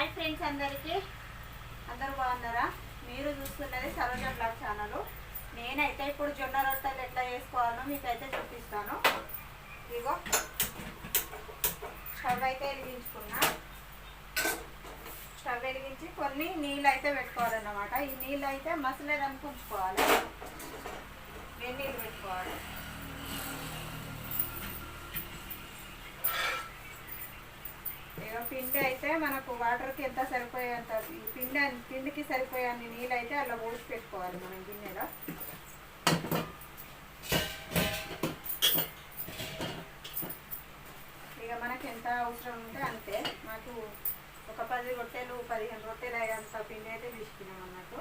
Hi friends అందరికీ. అందరూ బాగున్నారా? మీరు చూస్తున్నది సరోజ బ్లాగ్ ఛానల్. నేనైతే ఇప్పుడు జొన్న రొట్టెలు ఎట్లా చేసుకోవాలో మీకైతే చూపిస్తాను. ఇగో స్టవ్ అయితే వెలిగించుకున్నా. స్టవ్ వెలిగించి కొన్ని నీళ్ళు అయితే పెట్టుకోవాలన్నమాట. ఈ నీళ్ళు అయితే మసలేదని వెన్నీళ్ళు పెట్టుకోవాలి. పిండి అయితే మనకు వాటర్కి ఎంత సరిపోయేంత పిండి పిండికి సరిపోయే అన్ని నీళ్ళు అయితే అలా పోసి పెట్టుకోవాలి మనం గిన్నెలో. ఇక మనకి ఎంత అవసరం ఉంటే అంతే. మాకు ఒక పది రొట్టెలు పదిహేను రొట్టెలు అయ్యేంత పిండి అయితే తీసుకున్నాం అన్నట్టు.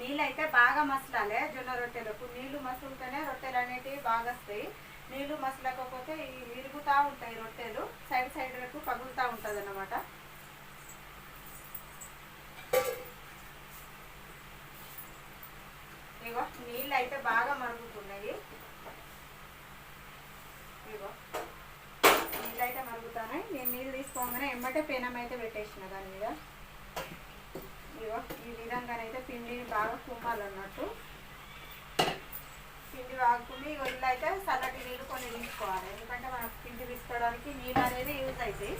నీళ్ళు అయితే బాగా మసలాలి జొన్న రొట్టెలకు. నీళ్ళు మసులుతూనే రొట్టెలు అనేటివి బాగా వస్తాయి. నీళ్ళు మసలకపోతే ఈ విరుగుతూ ఉంటాయి రొట్టెలు సైడ్ సైడ్లకు పగులుతూ ఉంటుంది అన్నమాట ఇగో నీళ్ళు అయితే బాగా మరుగుతున్నాయి. ఇగో నీళ్ళు అయితే మరుగుతున్నాయి. నేను నీళ్ళు తీసుకోగానే ఎమ్మటే పెనం అయితే పెట్టేసిన దాని మీద. ఇగో ఈ విధంగానైతే పిండిని బాగా కుమ్మాలన్నట్టు. పిండి వాగుకుని ఒళ్ళు అయితే చల్లటి నీళ్ళు కొన్ని తీసుకోవాలి. ఎందుకంటే మనకు పిండి తీసుకోవడానికి నీళ్ళు అనేది యూజ్ అవుతాయి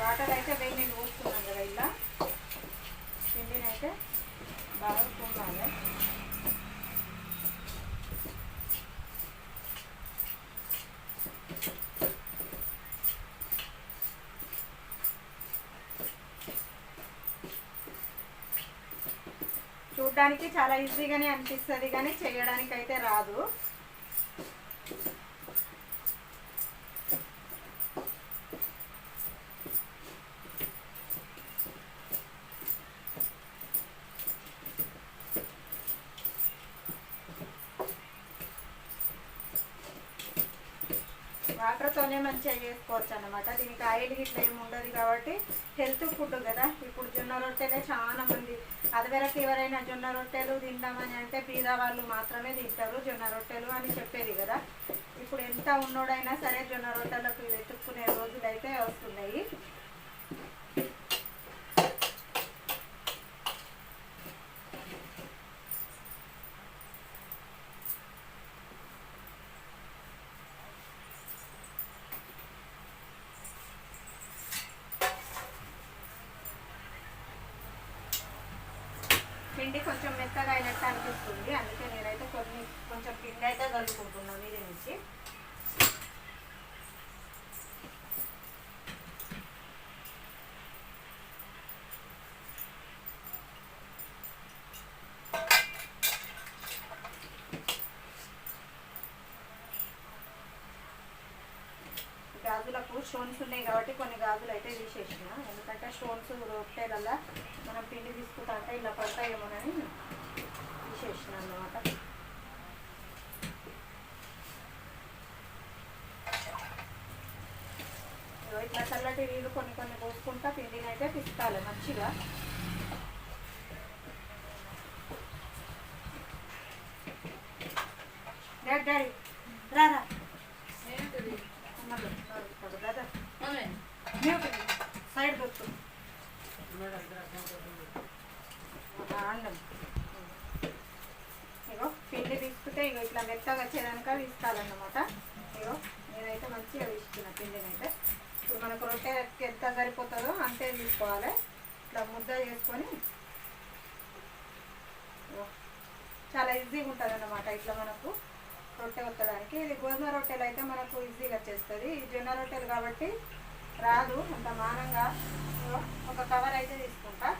వాటర్ అయితే వేడి నీళ్ళు పోస్తున్నాం కదా ఇలా. పిండిని అయితే బాగా కుమ్మాలి చూడ్డానికి చాలా ఈజీగానే అనిపిస్తుంది కానీ చేయడానికి అయితే రాదు. వాటర్తోనే మంచిగా చేసుకోవచ్చు అనమాట దీనికి ఆయిల్ గిట్ల ఏమి ఉండదు కాబట్టి హెల్త్ ఫుడ్ కదా. ఇప్పుడు జొన్న రొట్టెలే చాలా మంది. అదివరకు ఎవరైనా జొన్న రొట్టెలు తిందామని అంటే బీద వాళ్ళు మాత్రమే తింటారు జొన్న రొట్టెలు అని చెప్పేది కదా. ఇప్పుడు ఎంత ఉన్నోడైనా సరే జొన్న రొట్టెలకు వెతుక్కునే రోజులు అయితే వస్తున్నాయి. పిండి కొంచెం మెత్తగా అయినట్టు అనిపిస్తుంది. అందుకే నేనైతే కొన్ని కొంచెం పిండి అయితే కలుపుకుంటున్నాను మీద నుంచి గాజులకు స్టోన్స్ ఉన్నాయి కాబట్టి కొన్ని గాజులు అయితే తీసేసిన. ఎందుకంటే స్టోన్స్ రొట్టెలల్లా మనం పిండి తీసుకుంటా అంటే ఇలా పడతాయేమోనని తీసేసిన అన్నమాట. ఇట్లా చల్లటి నీళ్ళు కొన్ని కొన్ని పోసుకుంటా పిండిని అయితే పిస్తాలి మంచిగా. డాడీ డాడీ రా రా సైడ్ దొరుకు ఇగో పిండి తీసుకుంటే ఇగో ఇట్లా మెత్తగా వచ్చేదానిక తీసుకోవాలన్నమాట. ఇగో నేనైతే మంచిగా తీసుకున్నా పిండిని అయితే ఇప్పుడు మనకు రొట్టె ఎంత సరిపోతుందో అంతే తీసుకోవాలి. ఇట్లా ముద్ద చేసుకొని చాలా ఈజీగా ఉంటుంది అన్నమాట ఇట్లా మనకు రొట్టె కొత్తడానికి ఇది గోధుమ రొట్టెలు అయితే మనకు ఈజీగా వచ్చేస్తుంది. ఈ జొన్న రొట్టెలు కాబట్టి రాదు అంత మానంగా. ఒక కవర్ అయితే తీసుకుంటా.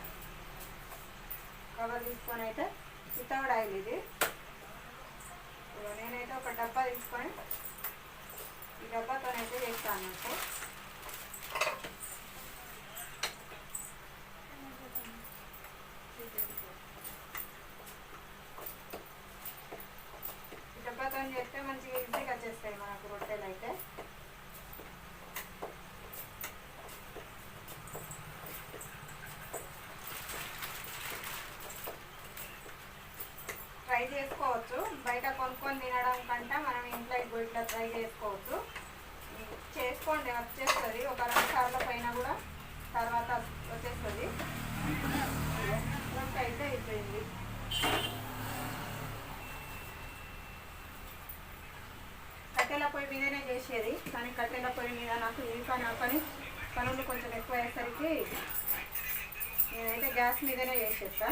కవర్ తీసుకొని అయితే వితౌట్ ఆయిల్ ఇది. నేనైతే ఒక డబ్బా తీసుకొని ఈ డబ్బాతోనైతే చేస్తాను అన్నట్టు ఈ డబ్బాతో చేస్తే మంచిగా ఈజీగా వచ్చేస్తాయి మనకు రొట్టెలు అయితే ట్రై చేసుకోవచ్చు. బయట కొనుక్కొని తినడం కంటే మనం ఇంట్లో ఇప్పుడు ఇట్లా ట్రై చేసుకోవచ్చు. చేసుకోండి వచ్చేస్తుంది. ఒక రెండు సార్ల పైన కూడా తర్వాత వచ్చేస్తుంది. అయితే అయిపోయింది. కట్టెల పొయ్యి మీదనే చేసేది కానీ కట్టెల పొయ్యి మీద నాకు ఈ పని ఆ పని పనులు కొంచెం ఎక్కువ అయ్యేసరికి నేనైతే గ్యాస్ మీదనే చేసేస్తా.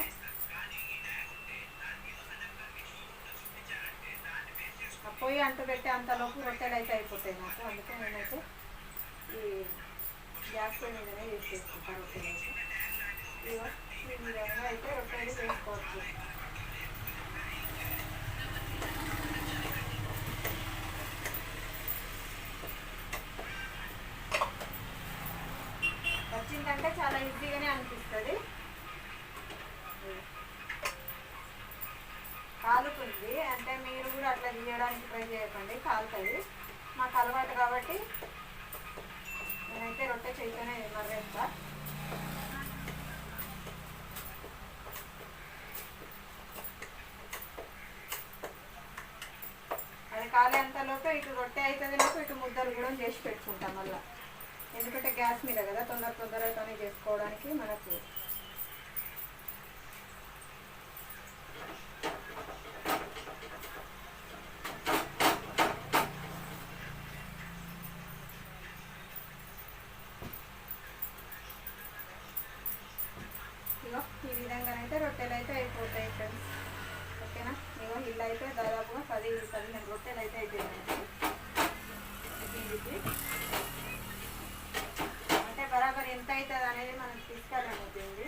పొయ్యి అంట పెట్టి అంతలోపు రొట్టెలు అయితే అయిపోతాయి నాకు. అందుకే నేనైతే ఈ గ్యాస్ పొయ్యి మీదనే చేసుకుంటాను రొట్టెలు అయితే ఈ విధంగా అయితే రొట్టెలు చేసుకోవచ్చు వచ్చిందంటే చాలా ఈజీగానే అనిపిస్తుంది కాలుతుంది అంటే మీరు కూడా అట్లా తీయడానికి ట్రై చేయకండి కాలుతుంది. మాకు అలవాటు కాబట్టి నేనైతే రొట్టె చేస్తూనే మర్రేస్తా అది కాలేంతలోపు ఇటు రొట్టె అవుతుంది లోపు ఇటు ముద్దలు కూడా చేసి పెట్టుకుంటాం మళ్ళీ. ఎందుకంటే గ్యాస్ మీద కదా తొందర తొందరగానే చేసుకోవడానికి మనకు ఇగో ఈ విధంగానైతే రొట్టెలు అయితే అయిపోతాయి ఫ్రెండ్స్. ఓకేనా? మేము ఇల్లు అయితే దాదాపుగా పది పదిహేను రొట్టెలు అయితే అయిపోయినాయి పిండికి అంటే బరాబర్ ఎంత అవుతుంది అనేది మనం తీసుకెళ్ళమవుతుంది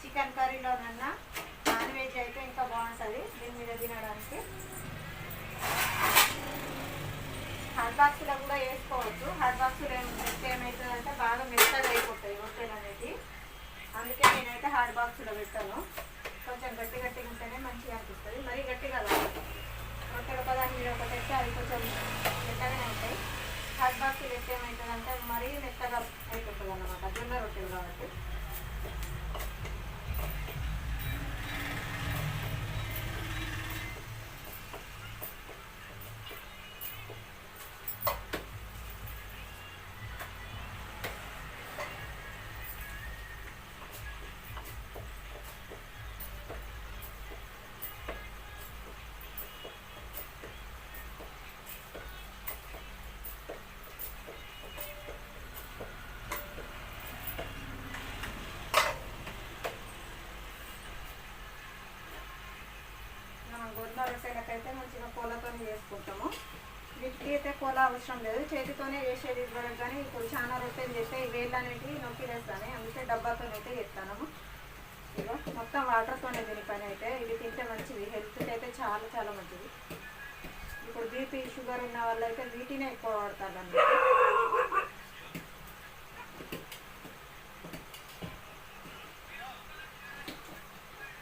చికెన్ కర్రీలోనన్నా నాన్ వెజ్ అయితే ఇంకా బాగుంటుంది దీని మీద తినడానికి హాట్ బాక్స్లో కూడా వేసుకోవచ్చు హాట్ బాక్స్లో ఏం పెడితే ఏమవుతుందంటే బాగా మెత్తగా అయిపోతాయి రొట్టెలు అనేది అందుకే నేనైతే హాట్ బాక్స్లో కొంచెం గట్టి గట్టిగా ఉంటేనే మంచిగా అనిపిస్తుంది. మరీ గట్టిగా కాదు. రొట్టెల పదాన్ని మీద ఒకటి వేస్తే అవి కొంచెం మెత్తగానే ఉంటాయి హాట్ బాక్స్ పెడితే ఏమవుతుందంటే మరీ మెత్తగా అయిపోతుంది అన్నమాట జొన్న రొట్టెలు కాబట్టి. చేసుకుంటాము. వీటికి అయితే పూల అవసరం లేదు. చేతితోనే చేసేది ఇవ్వడం కానీ ఇప్పుడు చాలా రొట్టెలు చేస్తే ఈ వేళ్ళు అనేవి నొక్కి వేస్తాను. అందుకే డబ్బాతో అయితే చేస్తాను. ఇదిగో మొత్తం వాటర్తోనే దీని పని అయితే. ఇది తింటే మంచిది. హెల్త్కి అయితే చాలా చాలా మంచిది. ఇప్పుడు బీపీ షుగర్ ఉన్న వాళ్ళు అయితే వీటినే ఎక్కువ వాడతారు అన్నమాట.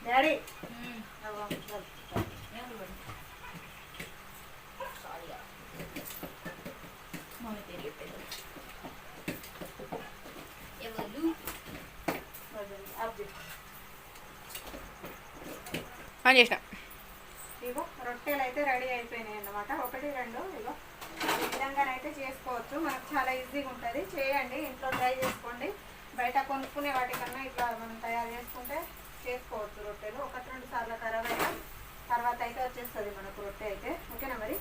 డాడీ ఆన్ చేసిన. ఇగో రొట్టెలు అయితే రెడీ అయిపోయినాయి అన్నమాట. ఒకటి రెండు ఇగో. ఈ విధంగానైతే చేసుకోవచ్చు. మనకు చాలా ఈజీగా ఉంటుంది. చేయండి ఇంట్లో ట్రై చేసుకోండి. బయట కొనుక్కునే వాటికన్నా ఇట్లా మనం తయారు చేసుకుంటే చేసుకోవచ్చు రొట్టెలు. ఒకటి రెండు సార్లు ఖరాబ్ అయినా తర్వాత అయితే వచ్చేస్తుంది మనకు రొట్టె అయితే. ఓకేనా మరి?